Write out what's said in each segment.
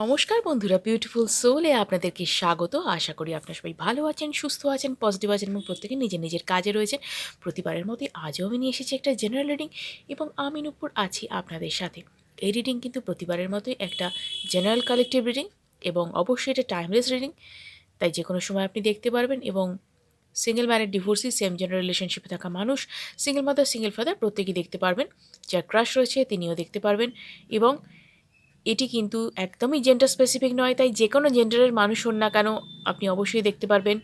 নমস্কার বন্ধুরা বিউটিফুল সোলে আপনাদেরকে স্বাগত। আশা করি আপনারা সবাই ভালো আছেন, সুস্থ আছেন পজিটিভ আছেন এবং প্রত্যেকে নিজের নিজের কাজে রয়েছেন। প্রতিবারের মতোই আজও আমি নিয়ে এসেছি একটা জেনারেল রিডিং এবং আমি নুপুর আছি আপনাদের সাথে। এই রিডিং কিন্তু প্রতিবারের মতোই একটা জেনারেল কালেকটিভ রিডিং এবং অবশ্যই এটা টাইমলেস রিডিং তাই যে কোনো সময় আপনি দেখতে পারবেন এবং single married divorcee same gender রিলেশনশিপে থাকা মানুষ সিঙ্গেল মাদার সিঙ্গেল ফাদার প্রত্যেকেই দেখতে পারবেন। যার ক্রাশ রয়েছে তিনিও দেখতে পারবেন এবং এটি কিন্তু একদমই জেন্ডার স্পেসিফিক নয়, তাই যে কোনো জেন্ডারের মানুষ হন না কেন আপনি অবশ্যই দেখতে পারবেন।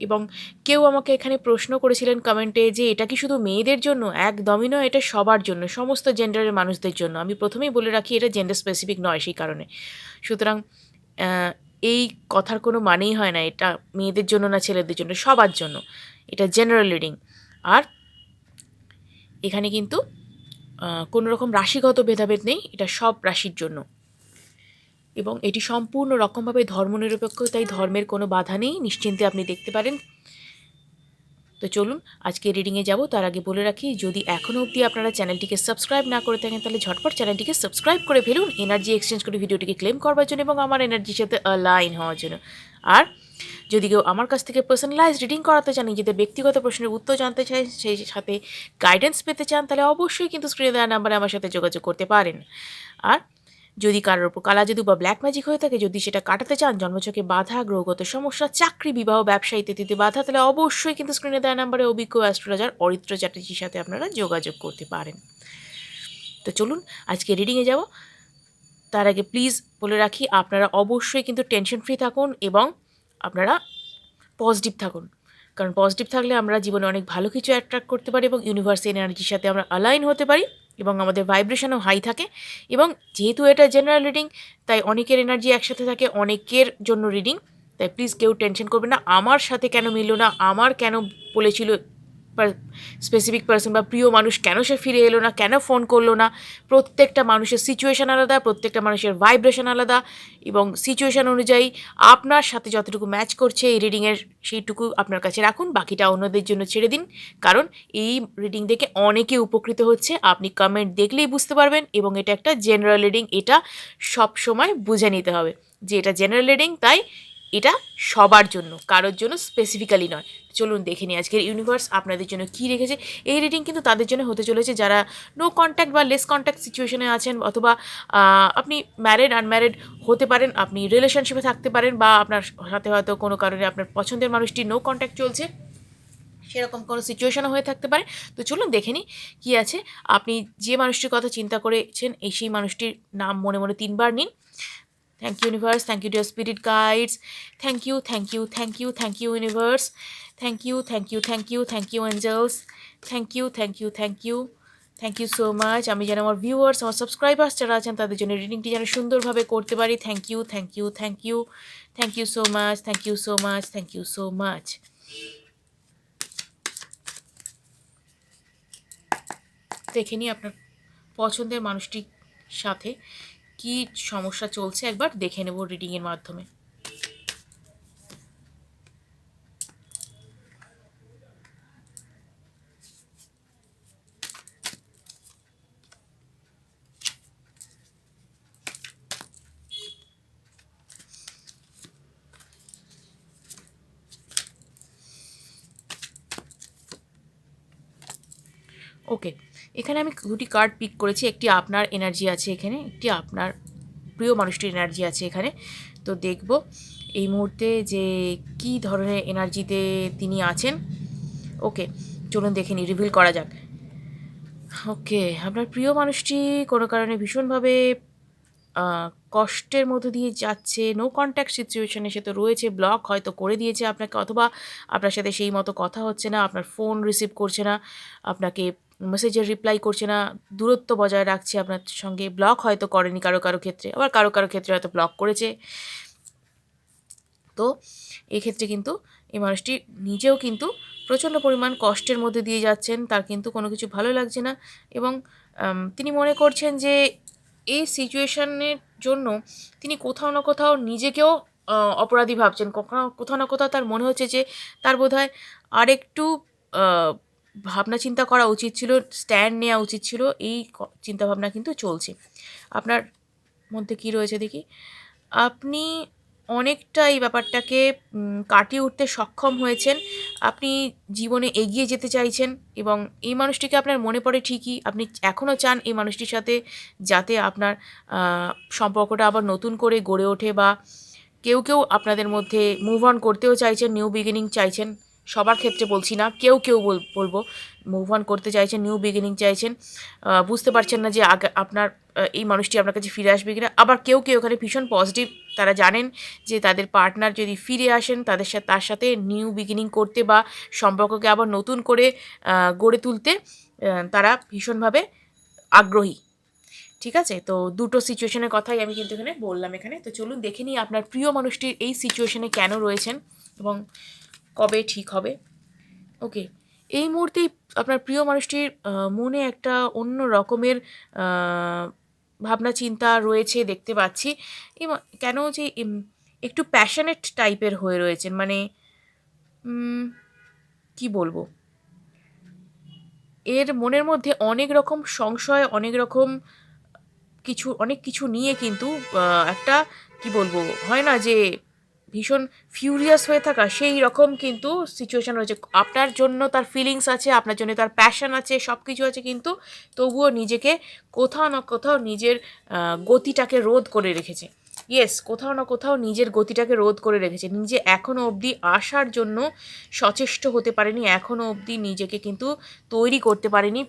এবং কেউ আমাকে এখানে প্রশ্ন করেছিলেন কমেন্টে যে এটা কি শুধু মেয়েদের জন্য? একদমই নয়, এটা সবার জন্য, সমস্ত জেন্ডারের মানুষদের জন্য। আমি প্রথমেই বলে রাখি, এটা জেন্ডার স্পেসিফিক নয় সেই কারণে। সুতরাং এই কথার কোনো মানেই হয় না, এটা মেয়েদের জন্য না ছেলেদের জন্য, সবার জন্য। এটা জেনারেল রিডিং আর এখানে কিন্তু কোনো রকম রাশিগত ভেদাভেদ নেই, এটা সব রাশির জন্য। এবং এটি সম্পূর্ণ রকমভাবে ধর্মনিরপেক্ষ, তাই ধর্মের কোনো বাধা নেই, নিশ্চিন্তে আপনি দেখতে পারেন। তো চলুন, আজকে রিডিংয়ে যাব, তার আগে বলে রাখি, যদি এখনও অবধি আপনারা চ্যানেলটিকে সাবস্ক্রাইব না করে থাকেন, তাহলে ঝটপট চ্যানেলটিকে সাবস্ক্রাইব করে ফেলুন এনার্জি এক্সচেঞ্জ করে ভিডিওটিকে ক্লেম করবার জন্য এবং আমার এনার্জির সাথে অ্যালাইন হওয়ার জন্য। আর যদি কেউ আমার কাছ থেকে পার্সোনালাইজ রিডিং করাতে চান, নিজেদের ব্যক্তিগত প্রশ্নের উত্তর জানতে চাই সেই সাথে গাইডেন্স পেতে চান, তাহলে অবশ্যই কিন্তু স্ক্রিনে দেওয়া নাম্বারে আমার সাথে যোগাযোগ করতে পারেন। আর যদি কারোর উপর কালা জাদু বা ব্ল্যাক ম্যাজিক হয়ে থাকে, যদি সেটা কাটাতে চান, জন্মচকে বাধা, গ্রহগত সমস্যা, চাকরি বিবাহ ব্যবসা ইত্যাদিতে বাধা, তাহলে অবশ্যই কিন্তু স্ক্রিনে দেওয়া নাম্বারে অভিজ্ঞ অ্যাস্ট্রোলজার অরিত্র চ্যাটার্জির সাথে আপনারা যোগাযোগ করতে পারেন। তো চলুন, আজকে রিডিংয়ে যাব। তার আগে প্লিজ বলে রাখি, আপনারা অবশ্যই কিন্তু টেনশন ফ্রি থাকুন এবং আপনারা পজিটিভ থাকুন। কারণ পজিটিভ থাকলে আমরা জীবনে অনেক ভালো কিছু অ্যাট্রাক্ট করতে পারি এবং ইউনিভার্স এনার্জির সাথে আমরা অ্যালাইন হতে পারি এবং আমাদের ভাইব্রেশনও হাই থাকে এবং যেহেতু এটা জেনারেল রিডিং তাই অনেকের এনার্জি একসাথে থাকে, অনেকের জন্য রিডিং তাই প্লিজ কেউ টেনশন করবে না। আমার সাথে কেন মিলল না? আমার কেন বলেছিল স্পেসিফিক পার্সন বা প্রিয় মানুষ কেন সে ফিরে এলো না, কেন ফোন করল না, প্রত্যেকটা মানুষের সিচুয়েশান আলাদা, প্রত্যেকটা মানুষের ভাইব্রেশন আলাদা এবং সিচুয়েশান অনুযায়ী আপনার সাথে যতটুকু ম্যাচ করছে এই রিডিংয়ের সেইটুকু আপনার কাছে রাখুন, বাকিটা অন্যদের জন্য ছেড়ে দিন। কারণ এই রিডিং দেখে অনেকে উপকৃত হচ্ছে, আপনি কমেন্ট দেখলেই বুঝতে পারবেন এবং এটা একটা জেনারেল রিডিং এটা সব সময় বুঝে নিতে হবে যে এটা জেনারেল রিডিং তাই এটা সবার জন্য, কারোর জন্য স্পেসিফিক্যালি নয়। চলুন দেখে নিই আজকের ইউনিভার্স আপনাদের জন্য কী রেখেছে। এই রিডিং কিন্তু তাদের জন্য হতে চলেছে যারা নো কন্ট্যাক্ট বা লেস কন্ট্যাক্ট সিচুয়েশনে আছেন অথবা আপনি ম্যারিড আনম্যারিড হতে পারেন, আপনি রিলেশনশিপে থাকতে পারেন বা আপনার সাথে হয়তো কোনো কারণে আপনার পছন্দের মানুষটি নো কন্ট্যাক্ট চলছে, সেরকম কোনো সিচুয়েশনও হয়ে থাকতে পারে। তো চলুন দেখে নিই কী আছে। আপনি যে মানুষটির কথা চিন্তা করেছেন, এই সেই মানুষটির নাম মনে মনে তিনবার নিন। Thank you universe thank you dear spirit guides thank you thank you thank you thank you universe thank you thank you thank you thank you angels thank you thank you thank you thank you so much আমি যেন আমার viewers আমার subscribers যারা আছেন, তাদের জন্য রিডিংটি যেন সুন্দরভাবে করতে পারি। Thank you thank you thank you thank you so much thank you so much thank you so much দেখে নিই আপনার পছন্দের মানুষটির সাথে কি সমস্যা চলছে। একবার দেখে নেব রিডিংয়ের মাধ্যমে ওকে এখানে আমি দুটি কার্ড পিক করেছি, একটি আপনার এনার্জি আছে এখানে, একটি আপনার প্রিয় মানুষটির এনার্জি আছে এখানে। তো দেখব এই মুহূর্তে যে কি ধরনের এনার্জিতে তিনি আছেন। ওকে চলুন দেখে নিই রিভিল করা যাক। ওকে আপনার প্রিয় মানুষটি কোনো কারণে ভীষণভাবে কষ্টের মধ্যে দিয়ে যাচ্ছে নো কন্ট্যাক্ট সিচুয়েশনে সে তো রয়েছে ব্লক হয়তো করে দিয়েছে আপনাকে, অথবা আপনার সাথে সেই মতো কথা হচ্ছে না, আপনার ফোন রিসিভ করছে না, আপনাকে মেসেজের রিপ্লাই করছে না দূরত্ব বজায় রাখছে আপনার সঙ্গে ব্লক হয়তো করেনি কারও কারও ক্ষেত্রে আবার কারও কারও ক্ষেত্রে হয়তো ব্লক করেছে। তো এক্ষেত্রে কিন্তু এই মানুষটি নিজেও কিন্তু প্রচণ্ড পরিমাণ কষ্টের মধ্যে দিয়ে যাচ্ছেন তার কিন্তু কোনো কিছু ভালো লাগছে না এবং তিনি মনে করছেন যে এই সিচুয়েশনের জন্য তিনি কোথাও না কোথাও নিজেকেও অপরাধী ভাবছেন। কোথাও না কোথাও তার মনে হচ্ছে যে তার বোধহয় আরেকটু আহ, ভাবনা চিন্তা করা উচিত ছিল স্ট্যান্ড নেওয়া উচিত ছিল, এই চিন্তাভাবনা কিন্তু চলছে। আপনার মধ্যে কি রয়েছে দেখি? আপনি অনেকটা এই ব্যাপারটাকে কাটিয়ে উঠতে সক্ষম হয়েছেন। আপনি জীবনে এগিয়ে যেতে চাইছেন এবং এই মানুষটিকে আপনার মনে পড়ে ঠিকই। আপনি এখনও চান এই মানুষটির সাথে যাতে আপনার সম্পর্কটা আবার নতুন করে গড়ে ওঠে বা কেউ কেউ আপনাদের মধ্যে মুভ অন করতেও চাইছেন নিউ বিগিনিং চাইছেন। সবার ক্ষেত্রে বলছি না, কেউ কেউ বল- বলব মুভ অন করতে চাইছেন নিউ বিগিনিং চাইছেন বুঝতে পারছেন না যে আগে, আপনার এই মানুষটি আপনার কাছে ফিরে আসবে কিনা, আবার কেউ কেউ ওখানে ভীষণ পজিটিভ তারা জানেন যে তাদের পার্টনার যদি ফিরে আসেন, তাদের সাথে, তার সাথে নিউ বিগিনিং করতে বা সম্পর্ককে আবার নতুন করে গড়ে তুলতে তারা ভীষণভাবে আগ্রহী। ঠিক আছে? তো দুটো সিচুয়েশনের কথাই আমি কিন্তু এখানে বললাম এখানে। তো চলুন দেখে নিই আপনার প্রিয় মানুষটির এই সিচুয়েশনে কেন রয়েছেন এবং কবে ঠিক হবে? ওকে এই মুহূর্তেই আপনার প্রিয় মানুষটির মনে একটা অন্য রকমের ভাবনা, চিন্তা রয়েছে দেখতে পাচ্ছি। কেন যে একটু প্যাশনেট টাইপের হয়ে রয়েছেন। মানে কি বলব? এর মনের মধ্যে অনেক রকম সংশয়, অনেক রকম, কিছু, অনেক কিছু নিয়ে কিন্তু একটা, কি বলব? হয় না যে ভীষণ ফিউরিয়াস হয়ে থাকা সেই রকম কিন্তু সিচুয়েশন রয়েছে। আপনার জন্য তার ফিলিংস আছে, আপনার জন্য তার প্যাশন আছে সব কিছু আছে কিন্তু তবুও নিজেকে কোথাও না কোথাও নিজের গতিটাকে রোধ করে রেখেছে। ইয়েস কোথাও না কোথাও নিজের গতিটাকে রোধ করে রেখেছে। নিজে এখনও অবধি আসার জন্য সচেষ্ট হতে পারেনি এখনও অবধি নিজেকে কিন্তু তৈরি করতে পারেনি।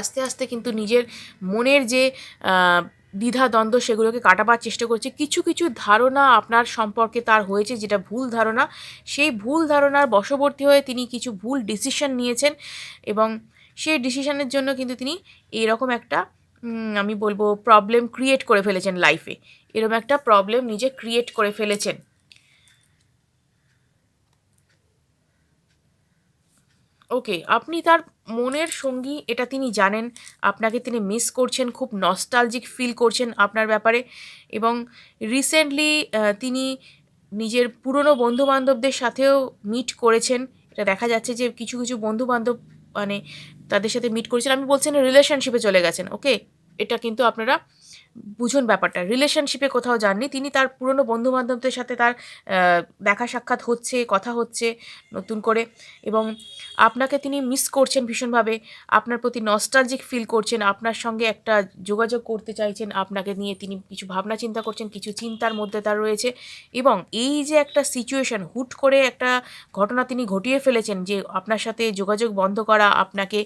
আস্তে আস্তে কিন্তু নিজের মনের যে আহ, দ্বিধা দ্বন্দ্ব সেগুলোকে কাটাবার চেষ্টা করছে। কিছু কিছু ধারণা আপনার সম্পর্কে তার হয়েছে যেটা ভুল ধারণা। সেই ভুল ধারণার বশবর্তী হয়ে তিনি কিছু ভুল ডিসিশন নিয়েছেন এবং সেই ডিসিশনের জন্য কিন্তু তিনি এরকম একটা আমি বলব প্রবলেম ক্রিয়েট করে ফেলেছেন লাইফে এরকম একটা প্রবলেম নিজে ক্রিয়েট করে ফেলেছেন। ওকে আপনি তার মনের সঙ্গী, এটা তিনি জানেন। আপনাকে তিনি মিস করছেন, খুব নস্টালজিক ফিল করছেন আপনার ব্যাপারে। এবং রিসেন্টলি তিনি নিজের পুরনো বন্ধুবান্ধবদের সাথেও মিট করেছেন। এটা দেখা যাচ্ছে যে কিছু কিছু বন্ধুবান্ধব মানে তাদের সাথে মিট করেছেন। আমি বলছেন রিলেশনশিপে চলে গেছেন ওকে এটা কিন্তু আপনারা বুঝুন ব্যাপারটা রিলেশনশিপে কোথাও যাননি, তিনি তার পুরনো বন্ধুবান্ধবদের সাথে তার দেখা সাক্ষাৎ হচ্ছে, কথা হচ্ছে নতুন করে এবং আপনাকে তিনি মিস করছেন ভীষণভাবে, আপনার প্রতি নস্টালজিক ফিল করছেন, আপনার সঙ্গে একটা যোগাযোগ করতে চাইছেন, আপনাকে নিয়ে তিনি কিছু ভাবনা চিন্তা করছেন, কিছু চিন্তার মধ্যে তার রয়েছে এবং এই যে একটা সিচুয়েশন হুট করে একটা ঘটনা তিনি ঘটিয়ে ফেলেছেন যে আপনার সাথে যোগাযোগ বন্ধ করা, আপনাকে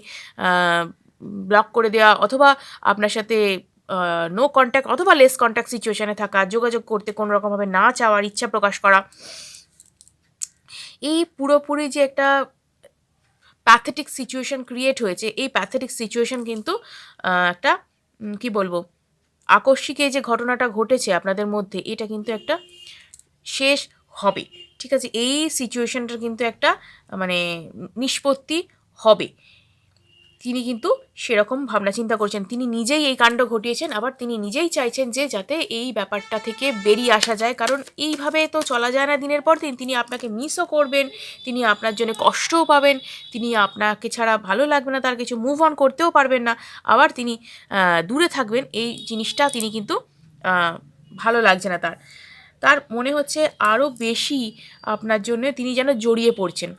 ব্লক করে দেওয়া অথবা আপনার সাথে নো কন্ট্যাক্ট অথবা লেস কন্ট্যাক্ট সিচুয়েশানে থাকা, যোগাযোগ করতে কোনো রকমভাবে না চাওয়ার ইচ্ছা প্রকাশ করা। এই পুরোপুরি যে একটা প্যাথেটিক সিচুয়েশন ক্রিয়েট হয়েছে, এই প্যাথেটিক সিচুয়েশন কিন্তু একটা কি বলব, আকস্মিক এই যে ঘটনাটা ঘটেছে আপনাদের মধ্যে, এটা কিন্তু একটা শেষ হবে। ঠিক আছে, এই সিচুয়েশনটার কিন্তু একটা মানে নিষ্পত্তি হবে। তিনি কিন্তু সেরকম ভাবনা চিন্তা করছেন। তিনি নিজেই এই কাণ্ড ঘটিয়েছেন, আবার তিনি নিজেই চাইছেন যে যাতে এই ব্যাপারটা থেকে বেরিয়ে আসা যায়। কারণ এইভাবে তো চলা যায় না দিনের পর দিন। তিনি আপনাকে মিসও করবেন, তিনি আপনার জন্য কষ্টও পাবেন, তিনি আপনাকে ছাড়া ভালো লাগবে না, তার কিছু মুভ অন করতেও পারবেন না। আবার তিনি দূরে থাকবেন, এই জিনিসটা তিনি কিন্তু ভালো লাগছে না তার। তার মনে হচ্ছে আরও বেশি আপনার জন্য তিনি যেন জড়িয়ে পড়ছেন।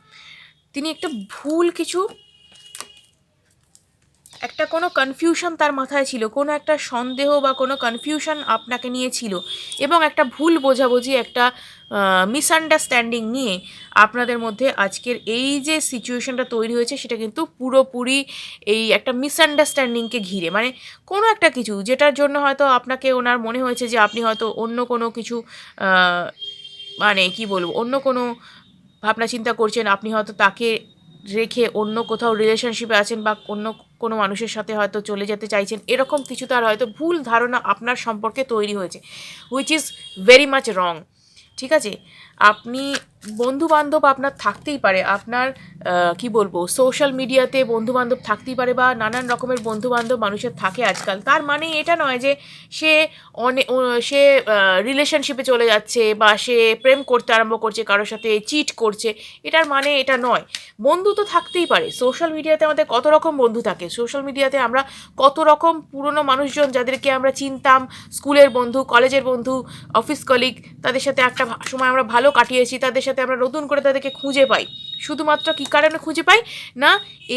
তিনি একটা ভুল কিছু একটা কোনো কনফিউশন তার মাথায় ছিল, কোনো একটা সন্দেহ বা কোনো কনফিউশন আপনাকে নিয়ে ছিল এবং একটা ভুল বোঝাবুঝি, একটা মিসআন্ডারস্ট্যান্ডিং নিয়ে আপনাদের মধ্যে আজকের এই যে সিচুয়েশনটা তৈরি হয়েছে সেটা কিন্তু পুরোপুরি এই একটা মিসআন্ডারস্ট্যান্ডিংকে ঘিরে। মানে কোনো একটা কিছু যেটার জন্য হয়তো আপনাকে ওনার মনে হয়েছে যে আপনি হয়তো অন্য কোনো কিছু মানে কি বলব, অন্য কোনো ভাবনা চিন্তা করছেন, আপনি হয়তো তাকে রেখে অন্য কোথাও রিলেশনশিপে আছেন বা অন্য কোনো মানুষের সাথে হয়তো চলে যেতে চাইছেন, এরকম কিছু তার হয়তো ভুল ধারণা আপনার সম্পর্কে তৈরি হয়েছে which is very much wrong ঠিক আছে? আপনি বন্ধু বান্ধব আপনার থাকতেই পারে, আপনার কি বলব সোশ্যাল মিডিয়াতে বন্ধু বান্ধব থাকতেই পারে বা নানান রকমের বন্ধু বান্ধব মানুষের থাকে আজকাল। তার মানে এটা নয় যে সে অনেক সে রিলেশনশিপে চলে যাচ্ছে বা সে প্রেম করতে আরম্ভ করছে, কারোর সাথে চিট করছে, এটার মানে এটা নয়। বন্ধু তো থাকতেই পারে। সোশ্যাল মিডিয়াতে আমাদের কত রকম বন্ধু থাকে? সোশ্যাল মিডিয়াতে আমরা কত রকম পুরনো মানুষজন যাদেরকে আমরা চিনতাম স্কুলের বন্ধু কলেজের বন্ধু অফিস কলিগ তাদের সাথে একটা সময় আমরা ভালো কাটিয়েছি, তাদের সাথে আমরা নতুন করে তাদেরকে খুঁজে পাই। শুধুমাত্র কী কারণে খুঁজে পাই? না,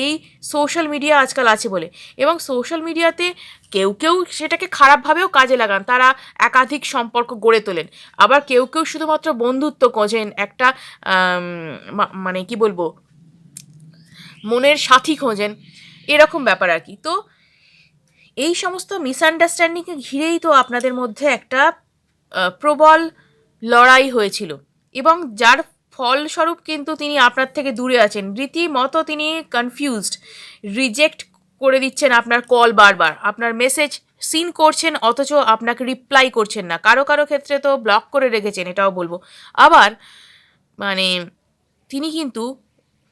এই সোশ্যাল মিডিয়া আজকাল আছে বলে। এবং সোশ্যাল মিডিয়াতে কেউ কেউ সেটাকে খারাপভাবেও কাজে লাগান, তারা একাধিক সম্পর্ক গড়ে তোলেন। আবার কেউ কেউ শুধুমাত্র বন্ধুত্ব খোঁজেন, একটা মানে কি বলব, মনের সাথী খোঁজেন, এরকম ব্যাপার আর কি। তো এই সমস্ত মিসআন্ডারস্ট্যান্ডিংকে ঘিরেই তো আপনাদের মধ্যে একটা প্রবল লড়াই হয়েছিল। এবং যার ফলস্বরূপ কিন্তু তিনি আপনার থেকে দূরে আছেন। রীতিমতো তিনি কনফিউজড রিজেক্ট করে দিচ্ছেন আপনার কল বারবার। আপনার মেসেজ সিন করছেন, অথচ আপনাকে রিপ্লাই করছেন না। কারও কারও ক্ষেত্রে তো ব্লক করে রেখেছেন, এটাও বলব। আবার মানে তিনি কিন্তু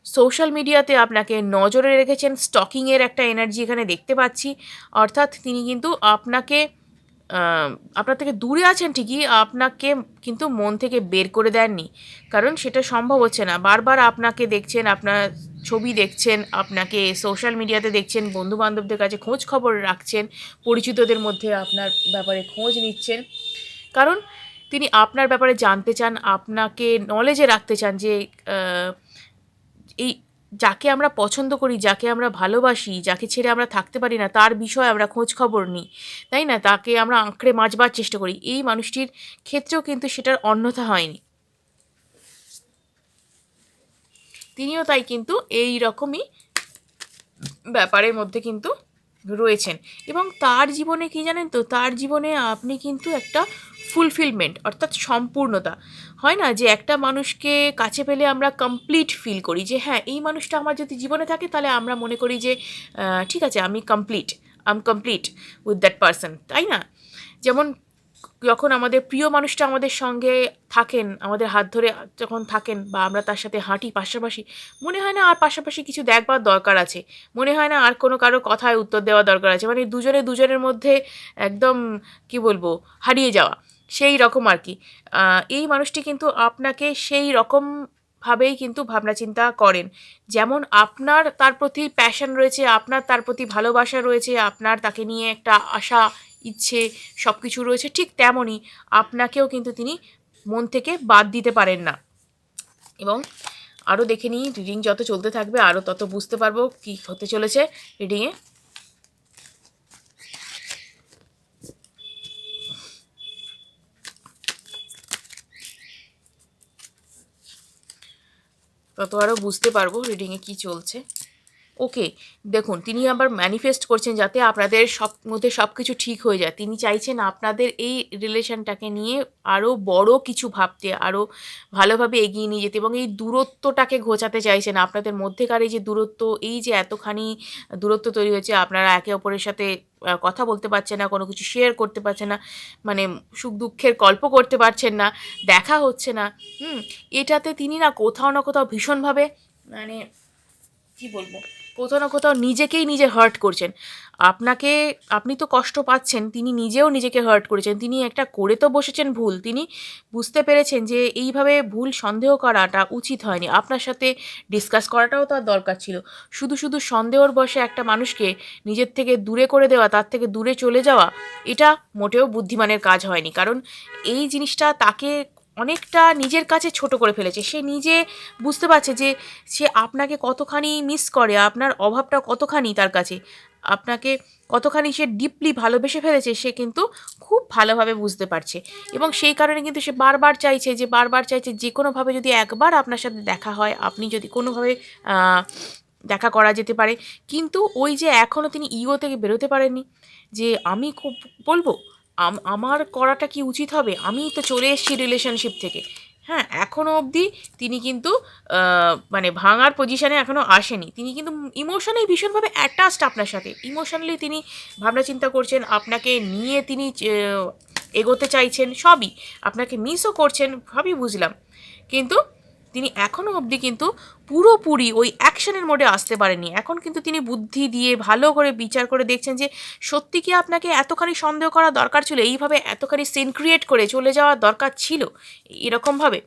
সোশ্যাল মিডিয়াতে আপনাকে নজরে রেখেছেন স্টকিংয়ের একটা এনার্জি এখানে দেখতে পাচ্ছি। অর্থাৎ তিনি কিন্তু আপনাকে আপনার থেকে দূরে আছেন ঠিকই, আপনাকে কিন্তু মন থেকে বের করে দেননি। কারণ সেটা সম্ভব হচ্ছে না। বারবার আপনাকে দেখছেন, আপনার ছবি দেখছেন, আপনাকে সোশ্যাল মিডিয়াতে দেখছেন বন্ধু বান্ধবদের কাছে খোঁজ খবর রাখছেন, পরিচিতদের মধ্যে আপনার ব্যাপারে খোঁজ নিচ্ছেন। কারণ তিনি আপনার ব্যাপারে জানতে চান, আপনাকে নলেজে রাখতে চান যে এই যাকে আমরা পছন্দ করি, যাকে আমরা ভালোবাসি, যাকে ছেড়ে আমরা থাকতে পারি না, তার বিষয়ে আমরা খোঁজ খবর নিই, তাই না? তাকে আমরা আঁকড়ে মাছবার চেষ্টা করি। এই মানুষটির ক্ষেত্রেও কিন্তু সেটার অন্যথা হয়নি। তিনিও তাই কিন্তু এই রকমই ব্যাপারের মধ্যে কিন্তু রয়েছেন। এবং তার জীবনে কি জানেন তো, তার জীবনে আপনি কিন্তু একটা ফুলফিলমেন্ট অর্থাৎ সম্পূর্ণতা। হয় না যে একটা মানুষকে কাছে পেলে আমরা কমপ্লিট ফিল করি যে হ্যাঁ এই মানুষটা আমার যদি জীবনে থাকে, তাহলে আমরা মনে করি যে ঠিক আছে, আমি complete am complete with that person তাই না? যেমন যখন আমাদের প্রিয় মানুষটা আমাদের সঙ্গে থাকেন, আমাদের হাত ধরে যখন থাকেন বা আমরা তার সাথে হাঁটি পাশাপাশি, মনে হয় না আর পাশাপাশি কিছু দেখবার দরকার আছে। মনে হয় না আর কোনো কারও কথায় উত্তর দেওয়া দরকার আছে। মানে দুজনে দুজনের মধ্যে একদম, কি বলব, হারিয়ে যাওয়া। সেই রকম আর কি। এই মানুষটি কিন্তু আপনাকে সেই রকম ভাবেই কিন্তু ভাবনা চিন্তা করেন। যেমন আপনার তার প্রতি প্যাশন রয়েছে, আপনার তার প্রতি ভালোবাসা রয়েছে, আপনার তাকে নিয়ে একটা আশা ইচ্ছে সব কিছু রয়েছে, ঠিক তেমনই আপনাকেও কিন্তু তিনি মন থেকে বাদ দিতে পারেন না। এবং আরও দেখে নিই, রিডিং যত চলতে থাকবে, আরও তত বুঝতে পারব কি হতে চলেছে রিডিংয়ে তত আরও বুঝতে পারব রিডিংয়ে কি চলছে। ওকে, দেখুন, তিনি আবার ম্যানিফেস্ট করছেন যাতে আপনাদের সব, মধ্যে সব কিছু ঠিক হয়ে যায়। তিনি চাইছেন আপনাদের এই রিলেশনটাকে নিয়ে আরও বড় কিছু ভাবতে আরও ভালোভাবে এগিয়ে নিয়ে যেতে এবং এই দূরত্বটাকে ঘোচাতে চাইছেন। আপনাদের মধ্যেকার এই যে দূরত্ব, এই যে এতখানি দূরত্ব তৈরি হয়েছে, আপনারা একে অপরের সাথে কথা বলতে পারছেন না, কোনো কিছু শেয়ার করতে পারছে না মানে সুখ দুঃখের গল্প করতে পারছেন না, দেখা হচ্ছে না, হুম, এটাতে তিনি না কোথাও না কোথাও ভীষণভাবে মানে কি বলব? কোথাও না কোথাও নিজেকেই নিজে হার্ট করছেন। আপনাকে, আপনি তো কষ্ট পাচ্ছেন, তিনি নিজেও নিজেকে হার্ট করেছেন। তিনি একটা করে তো বসেছেন ভুল, তিনি বুঝতে পেরেছেন যে এইভাবে ভুল সন্দেহ করাটা উচিত হয়নি। আপনার সাথে ডিসকাস করাটাও তার দরকার ছিল। শুধু শুধু সন্দেহর বসে একটা মানুষকে নিজের থেকে দূরে করে দেওয়া, তার থেকে দূরে চলে যাওয়া, এটা মোটেও বুদ্ধিমানের কাজ হয়নি। কারণ এই জিনিসটা তাকে অনেকটা নিজের কাছে ছোট করে ফেলেছে। সে নিজে বুঝতে পারছে যে সে আপনাকে কতখানি মিস করে, আপনার অভাবটা কতখানি তার কাছে। আপনাকে কতখানি সে ডিপলি ভালোবেসে ফেলেছে, সে কিন্তু খুব ভালোভাবে বুঝতে পারছে। এবং সেই কারণে কিন্তু সে বারবার চাইছে যে, বারবার চাইছে যে কোনোভাবে যদি একবার আপনার সাথে দেখা হয়, আপনি যদি কোনোভাবে দেখা করা যেতে পারে। কিন্তু ওই যে এখনও তিনি ইগো থেকে বেরোতে পারেননি, যে আমি খুব বলব আমার করাটা কি উচিত হবে? আমি তো চলে এসেছি রিলেশনশিপ থেকে। হ্যাঁ এখনও অবধি তিনি কিন্তু মানে ভাঙার পজিশানে এখনও আসেনি। তিনি কিন্তু ইমোশনালি ভীষণভাবে অ্যাটাচড আপনার সাথে। ইমোশনালি তিনি ভাবনা চিন্তা করছেন, আপনাকে নিয়ে তিনি এগোতে চাইছেন, সবই। আপনাকে মিসও করছেন, সবই বুঝলাম। কিন্তু তিনি এখনও অবধি কিন্তু পুরোপুরি ওই অ্যাকশনের মোডে আসতে পারেনি এখন কিন্তু তিনি বুদ্ধি দিয়ে ভালো করে বিচার করে দেখছেন যে, সত্যি কি আপনাকে এতখানি সন্দেহ করা দরকার ছিল? এইভাবে এতখানি সিন ক্রিয়েট করে চলে যাওয়ার দরকার ছিল? এরকমভাবে।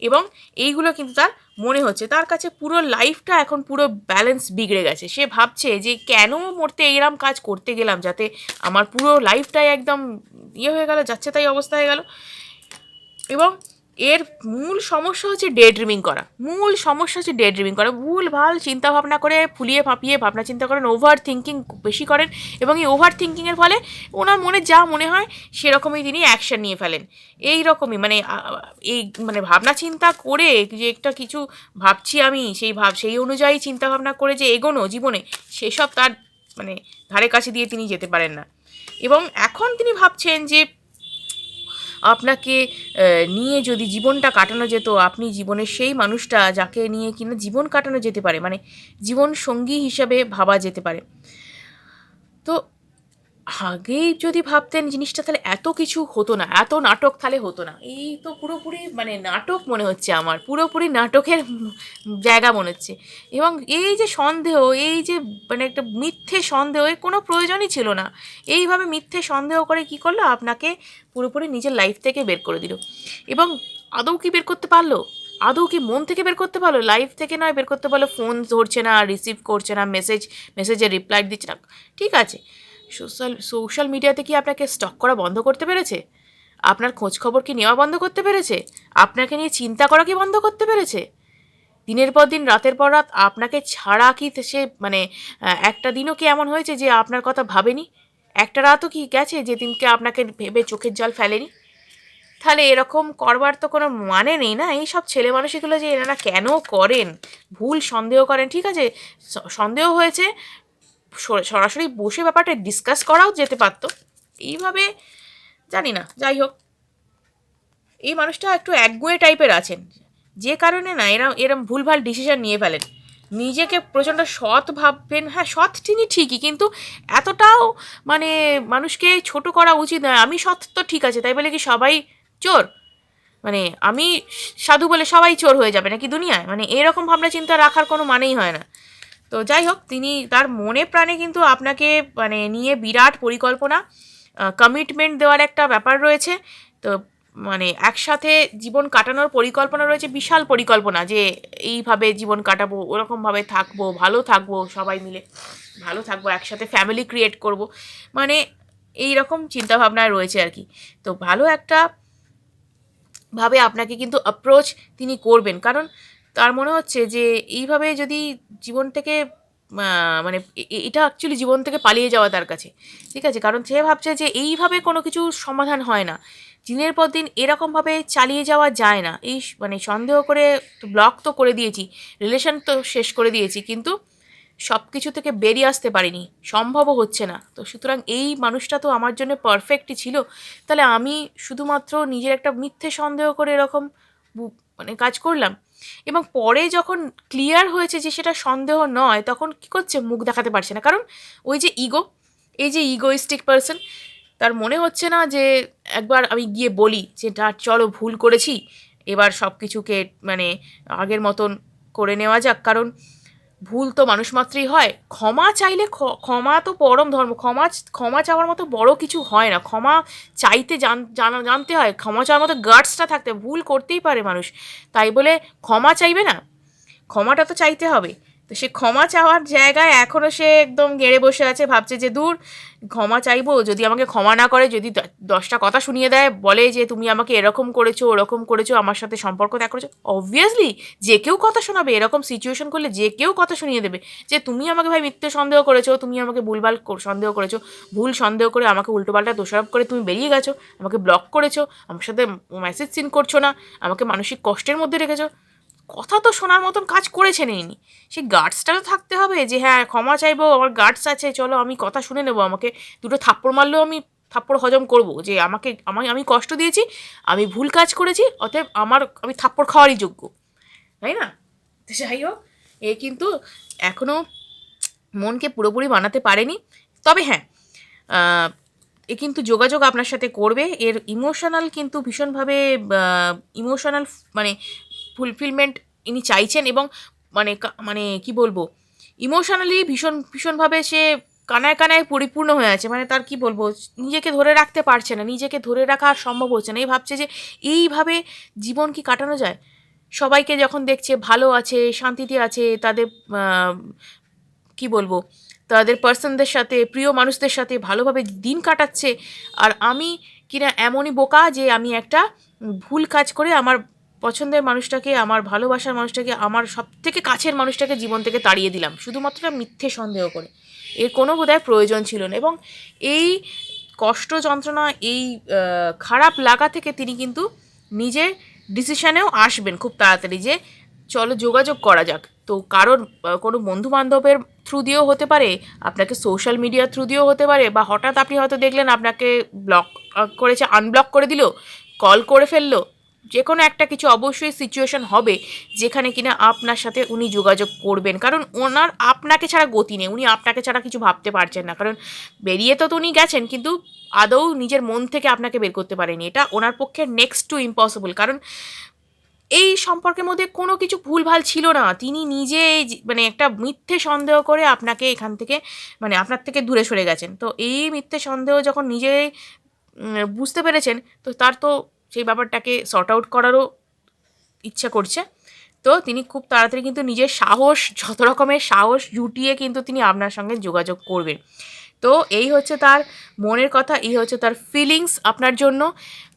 এবং এইগুলো কিন্তু তার মনে হচ্ছে। তার কাছে পুরো লাইফটা এখন পুরো ব্যালেন্স বিগড়ে গেছে। সে ভাবছে যে, কেন মরতে এইরকম কাজ করতে গেলাম যাতে আমার পুরো লাইফটাই একদম ইয়ে হয়ে গেল, যাচ্ছে তাই অবস্থা হয়ে গেল? এবং এর মূল সমস্যা হচ্ছে ডে ড্রিমিং করা। মূল সমস্যা হচ্ছে ডে ড্রিমিং করা। ভুল, ভালো চিন্তা ভাবনা করে ফুলিয়ে ফাঁপিয়ে ভাবনা চিন্তা করেন ওভার থিঙ্কিং বেশি করেন এবং এই ওভার থিঙ্কিংয়ের ফলে ওনার মনে যা মনে হয় সেরকমই তিনি অ্যাকশন নিয়ে ফেলেন। এই রকমই মানে এই মানে ভাবনা চিন্তা করে যে একটা কিছু ভাবছি আমি, সেই ভাব, সেই অনুযায়ী চিন্তা ভাবনা করে যে এগোনো জীবনে, সেসব তার মানে ধারে কাছে দিয়ে তিনি যেতে পারেন না। এবং এখন তিনি ভাবছেন যে আপনাকে নিয়ে যদি জীবনটা কাটানো যেত, আপনি জীবনের সেই মানুষটা যাকে নিয়ে কিনা জীবন কাটানো যেতে পারে মানে জীবন সঙ্গী হিসাবে ভাবা যেতে পারে। তো আগেই যদি ভাবতেন জিনিসটা তাহলে এত কিছু হতো না, এত নাটক তাহলে হতো না। এই তো পুরোপুরি মানে নাটক মনে হচ্ছে আমার, পুরোপুরি নাটকের জায়গা মনে হচ্ছে। এবং এই যে সন্দেহ, এই যে মানে একটা মিথ্যে সন্দেহ, এর কোনো প্রয়োজনই ছিল না। এইভাবে মিথ্যে সন্দেহ করে কি করল? আপনাকে পুরোপুরি নিজের লাইফ থেকে বের করে দিল। এবং আদৌ কি বের করতে পারল? আদৌ কি মন থেকে বের করতে পারল? লাইফ থেকে নয়, বের করতে পারল। ফোন ধরছে না রিসিভ করছে না মেসেজ মেসেজে রিপ্লাই দিচ্ছে না। ঠিক আছে। সোশ্যাল সোশ্যাল মিডিয়াতে কি আপনাকে স্টক করা বন্ধ করতে পেরেছে? আপনার খোঁজ খবর কি নেওয়া বন্ধ করতে পেরেছে? আপনাকে নিয়ে চিন্তা করা কি বন্ধ করতে পেরেছে? দিনের পর দিন, রাতের পর রাত আপনাকে ছাড়া কি সে মানে একটা দিনও কি এমন হয়েছে যে আপনার কথা ভাবেনি? একটা রাতও কি গেছে যেদিনকে আপনাকে ভেবে চোখের জল ফেলেনি? তাহলে এরকম করবার তো কোনো মানে নেই না? এই সব ছেলে মানুষগুলো যে এনারা কেন করেন? ভুল সন্দেহ করেন, ঠিক আছে? সন্দেহ হয়েছে সরাসরি বসে ব্যাপারটা ডিসকাস করাও যেতে পারতো। এইভাবে জানি না, যাই হোক। এই মানুষটা একটু একগুঁয়ে টাইপের আছেন। যে কারণে না এরম এরম ভুলভাল ডিসিশন নিয়ে ফেলেন। নিজেকে প্রচণ্ড সৎ ভাববেন হ্যাঁ সৎ তিনি ঠিকই, কিন্তু এতটাও মানে মানুষকে ছোট করা উচিত নয়। আমি সৎ তো ঠিক আছে, তাই বলে কি সবাই চোর? মানে আমি সাধু বলে সবাই চোর হয়ে যাবে নাকি দুনিয়ায়? মানে এরকম ভাবনা চিন্তা রাখার কোনো মানেই হয় না। তো যাই হোক, তিনি তার মনে প্রাণে কিন্তু আপনাকে মানে নিয়ে বিরাট পরিকল্পনা কমিটমেন্ট দেওয়ার একটা ব্যাপার রয়েছে। তো মানে একসাথে জীবন কাটানোর পরিকল্পনা রয়েছে, বিশাল পরিকল্পনা যে এইভাবে জীবন কাটাবো, ওরকমভাবে থাকব, ভালো থাকব সবাই মিলে, ভালো থাকব, একসাথে ফ্যামিলি ক্রিয়েট করব। মানে এই রকম চিন্তাভাবনায় রয়েছে আর কি। তো ভালো একটা ভাবে আপনাকে কিন্তু অ্যাপ্রোচ তিনি করবেন। কারণ তার মনে হচ্ছে যে এইভাবে যদি জীবন থেকে মানে এটা অ্যাকচুয়ালি জীবন থেকে পালিয়ে যাওয়া তার কাছে। ঠিক আছে? কারণ সে ভাবছে যে এইভাবে কোনো কিছু সমাধান হয় না। দিনের পর দিন এরকমভাবে চালিয়ে যাওয়া যায় না। এই মানে সন্দেহ করে ব্লক তো করে দিয়েছি রিলেশন তো শেষ করে দিয়েছি, কিন্তু সব কিছু থেকে বেরিয়ে আসতে পারিনি। সম্ভবও হচ্ছে না। তো সুতরাং এই মানুষটা তো আমার জন্য পারফেক্টই ছিল। তাহলে আমি শুধুমাত্র নিজের একটা মিথ্যে সন্দেহ করে এরকম মানে কাজ করলাম। এবং পরে যখন ক্লিয়ার হয়েছে যে সেটা সন্দেহ নয়, তখন কি করছে? মুখ দেখাতে পারছে না। কারণ ওই যে ইগো এই যে ইগোইস্টিক পার্সন তার মনে হচ্ছে না যে একবার আমি গিয়ে বলি যে, না, চলো ভুল করেছি, এবার সব কিছুকে মানে আগের মতন করে নেওয়া যাক। কারণ ভুল তো মানুষ মাত্রই হয়। ক্ষমা চাইলে ক্ষমা তো পরম ধর্ম। ক্ষমা ক্ষমা চাওয়ার মতো বড় কিছু হয় না। ক্ষমা চাইতে জান, জানা, জানতে হয়। ক্ষমা চাওয়ার মতো গার্ডসটা থাকতে ভুল করতেই পারে মানুষ। তাই বলে ক্ষমা চাইবে না? ক্ষমাটা তো চাইতে হবে। তো সে ক্ষমা চাওয়ার জায়গায় এখনও সে একদম গেড়ে বসে আছে, ভাবছে যে, দূর, ক্ষমা চাইব, যদি আমাকে ক্ষমা না করে, যদি দশটা কথা শুনিয়ে দেয়, বলে যে, তুমি আমাকে এরকম করেছ, ওরকম করেছ, আমার সাথে সম্পর্ক ত্যাগ করেছ অবভিয়াসলি যে কেউ কথা শোনাবে, এরকম সিচুয়েশন করলে যে কেউ কথা শুনিয়ে দেবে, যে, তুমি আমাকে ভাই মিথ্যে সন্দেহ করেছ, তুমি আমাকে ভুলভাল সন্দেহ করেছ, ভুল সন্দেহ করে আমাকে উল্টোপাল্টা দোষারোপ করে তুমি বেরিয়ে গেছো, আমাকে ব্লক করেছ, আমার সাথে মেসেজ সিন করছ না, আমাকে মানসিক কষ্টের মধ্যে রেখেছো কথা তো শোনার মতন কাজ করেছে নেইনি সেই গার্ডসটা তো থাকতে হবে যে হ্যাঁ ক্ষমা চাইব, আমার গার্ডস আছে, চলো, আমি কথা শুনে নেব, আমাকে দুটো থাপ্পড় মারলেও আমি থাপ্পড় হজম করব, যে আমাকে, আমায়, আমি কষ্ট দিয়েছি, আমি ভুল কাজ করেছি, অতএব আমার, আমি থাপ্পড় খাওয়ারই যোগ্য। তাই না? যাই হোক, এ কিন্তু এখনও মনকে পুরোপুরি বানাতে পারেনি। তবে হ্যাঁ এ কিন্তু যোগাযোগ আপনার সাথে করবে। এর ইমোশনাল কিন্তু ভীষণভাবে ইমোশনাল মানে ফুলফিলমেন্ট ইনি চাইছেন এবং মানে মানে কি বলব ইমোশনালি ভীষণ, ভীষণভাবে সে কানায় কানায় পরিপূর্ণ হয়ে আছে। মানে তার কি বলব, নিজেকে ধরে রাখতে পারছে না, নিজেকে ধরে রাখা আর সম্ভব হচ্ছে না। এই ভাবছে যে এইভাবে জীবন কি কাটানো যায়? সবাইকে যখন দেখছে ভালো আছে, শান্তিতে আছে, তাদের কি বলব, তাদের পার্সনদের সাথে, প্রিয় মানুষদের সাথে ভালোভাবে দিন কাটাচ্ছে। আর আমি কিনা এমনই বোকা যে আমি একটা ভুল কাজ করে আমার পছন্দের মানুষটাকে, আমার ভালোবাসার মানুষটাকে, আমার সব থেকে কাছের মানুষটাকে জীবন থেকে তাড়িয়ে দিলাম। শুধুমাত্র মিথ্যে সন্দেহ করে। এর কোনো বোধহয় প্রয়োজন ছিল না এবং এই কষ্ট যন্ত্রণা, এই খারাপ লাগা থেকে তিনি কিন্তু নিজের ডিসিশনেও আসবেন খুব তাড়াতাড়ি যে, চলো যোগাযোগ করা যাক। তো কারোর কোনো বন্ধু বান্ধবের থ্রু দিয়েও হতে পারে, আপনাকে সোশ্যাল মিডিয়ার থ্রু দিয়েও হতে পারে বা হঠাৎ আপনি হয়তো দেখলেন আপনাকে ব্লক করেছে আনব্লক করে দিল কল করে ফেলল যে কোনো একটা কিছু অবশ্যই সিচুয়েশন হবে যেখানে কিনা আপনার সাথে উনি যোগাযোগ করবেন। কারণ ওনার আপনাকে ছাড়া গতি নেই, উনি আপনাকে ছাড়া কিছু ভাবতে পারছেন না। কারণ বেরিয়ে তো উনি গেছেন, কিন্তু আদৌ নিজের মন থেকে আপনাকে বের করতে পারেনি। এটা ওনার পক্ষে নেক্সট টু ইম্পসিবল কারণ এই সম্পর্কের মধ্যে কোনো কিছু ভুলভাল ছিল না। তিনি নিজে মানে একটা মিথ্যে সন্দেহ করে আপনাকে এখান থেকে মানে আপনার থেকে দূরে সরে গেছেন। তো এই মিথ্যে সন্দেহ যখন নিজে বুঝতে পেরেছেন, তো তার তো সেই ব্যাপারটাকে সর্ট আউট করারও ইচ্ছা করছে। তো তিনি খুব তাড়াতাড়ি কিন্তু নিজের সাহস, যত রকমের সাহস জুটিয়ে কিন্তু তিনি আপনার সঙ্গে যোগাযোগ করবেন। তো এই হচ্ছে তার মনের কথা, এই হচ্ছে তার ফিলিংস আপনার জন্য।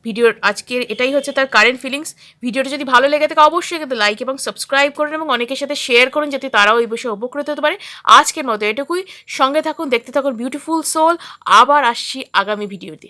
ভিডিওর আজকের এটাই হচ্ছে তার কারেন্ট ফিলিংস ভিডিওটা যদি ভালো লেগে থাকে অবশ্যই কিন্তু লাইক এবং সাবস্ক্রাইব করুন এবং অনেকের সাথে শেয়ার করুন যাতে তারাও এই বিষয়ে উপকৃত হতে পারে। আজকের মতো এটুকুই। সঙ্গে থাকুন, দেখতে থাকুন বিউটিফুল সোল আবার আসছি আগামী ভিডিওতে